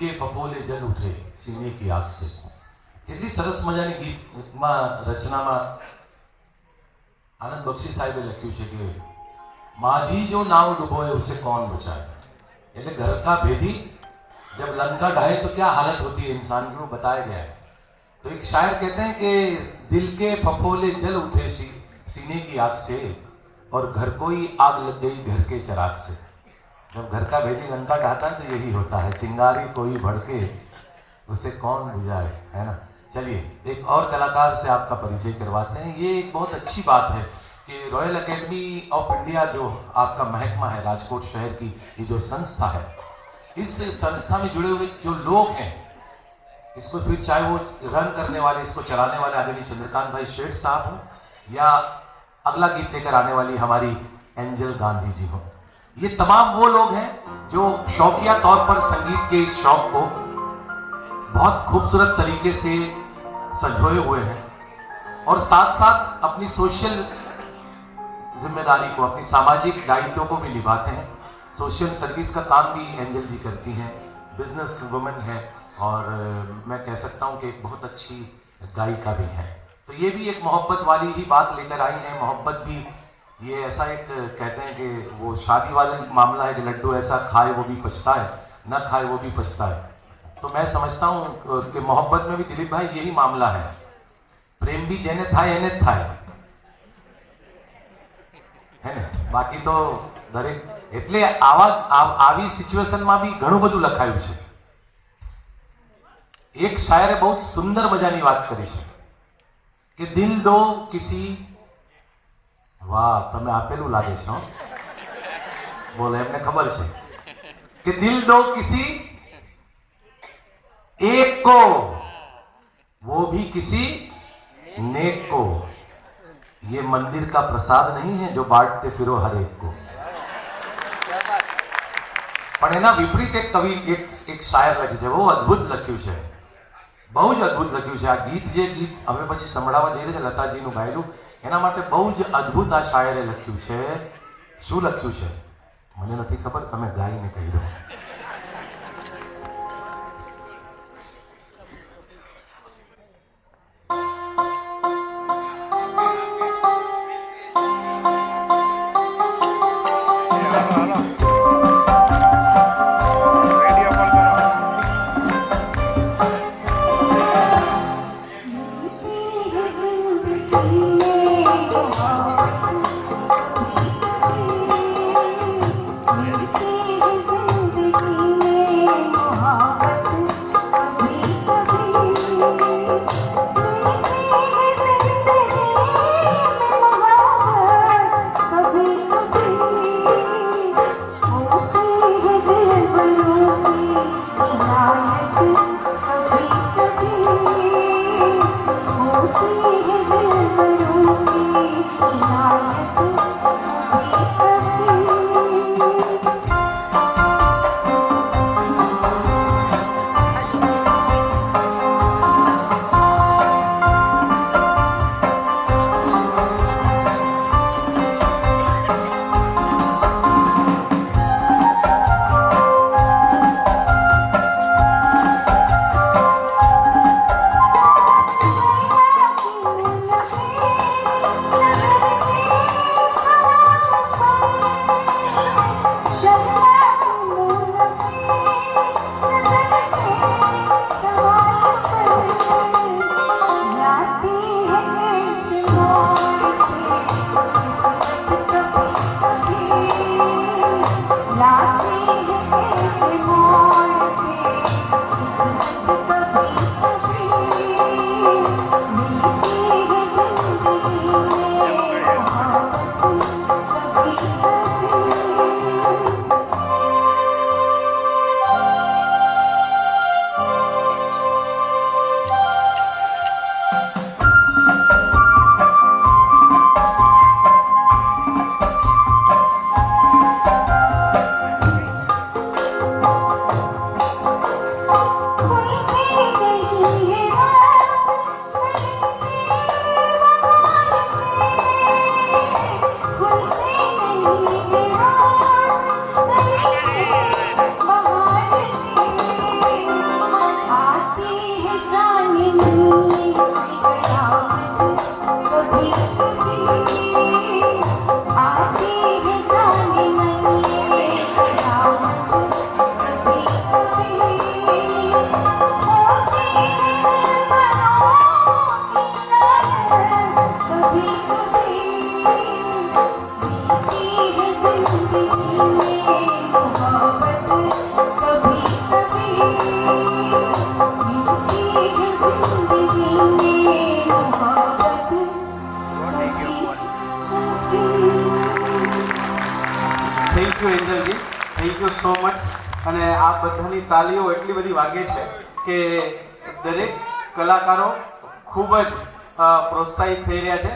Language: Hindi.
કે ફફોલે જલ ઉઠે સીને કી આગ સે કેટલી સરસ મજાની ગીતમાં રચનામાં આનંદ બક્ષી સાહેબે લખ્યું છે કે माझी जो नाव डुबोए उसे कौन बचाए એટલે घर का भेदी जब लंका ढाए तो क्या हालत होती है इंसान की वो बताया गया है तो एक शायर कहते हैं कि दिल के फफोले जल उठे सी, सीने की आग से और घर को ही आग लग गई घर के चराग से जब घर का भेदी लंका ढाता है तो यही होता है। चिंगारी कोई भड़के, उसे कौन बुझाए, है ना? चलिए, एक और कलाकार से आपका परिचय करवाते हैं। ये एक बहुत अच्छी बात है कि रॉयल एकेडमी ऑफ़ इंडिया जो आपका महकमा है, राजकोट शहर की, ये जो संस्था है, इस संस्था में जुड़े हुए जो लोग हैं, इसको फिर चाहे वो रन करने वाले, इसको चलाने वाले आदरणीय चंद्रकांत भाई शेठ साहब हो, या अगला गीत लेकर आने वाली हमारी एंजल गांधी जी हो। ये तमाम वो लोग हैं जो शौकिया तौर पर संगीत के इस शौक को बहुत खूबसूरत तरीके से संजोए हुए हैं और साथ साथ अपनी सोशल ज़िम्मेदारी को, अपनी सामाजिक दायित्वों को भी निभाते हैं। सोशल सर्विस का काम भी एंजल जी करती हैं। बिज़नेस वुमेन है और मैं कह सकता हूँ कि एक बहुत अच्छी गायिका भी हैं। तो ये भी एक मोहब्बत वाली ही बात लेकर आई है। मोहब्बत भी ये ऐसा एक अ, कहते हैं कि वो शादी वाले मामला है कि लड्डू ऐसा खाए वो भी पछता है न खाए वो भी पछता है तो मैं समझता हूँ अ, कि मोहब्बत में भी दिलीप भाई यही मामला है प्रेम भी जेने થાય એને જ થાય હે ને બાકી તો દરેક એટલે આવા આ- આવી સિચ્યુએશનમાં બી ઘણું બધું લખાયું છે એક શાયરે બહુ સુંદર મજાની વાત કરી છે કે દિલ દો કિસી વાહ તમે આપેલું લાગે છે હો બોલો એમને ખબર છે કે દિલ દો કિસી एक को वो भी किसी नेक को ये मंदिर का प्रसाद नहीं है जो बांटते फिरो हर एक को પણ એના વિપરીત એક કવિ એક એક શાયર લખ્યું છે બહુ અદ્ભુત લખ્યું છે બહુ જ અદ્ભુત લખ્યું છે આ ગીત જે ગીત હવે પછી સંભળાવવા જઈ રહ્યા છે લતાજીનું ગાયેલું એના માટે બહુ જ અદ્ભુત આ શાયરે લખ્યું છે. શું લખ્યું છે? મને નથી ખબર, તમે ગાઈને કહી દો. થેન્ક યુ એન્જલજી થેન્ક યુ સો મચ અને આ બધાની તાલીઓ એટલી બધી વાગે છે કે દરેક કલાકારો ખૂબ જ પ્રોત્સાહિત થઈ રહ્યા છે.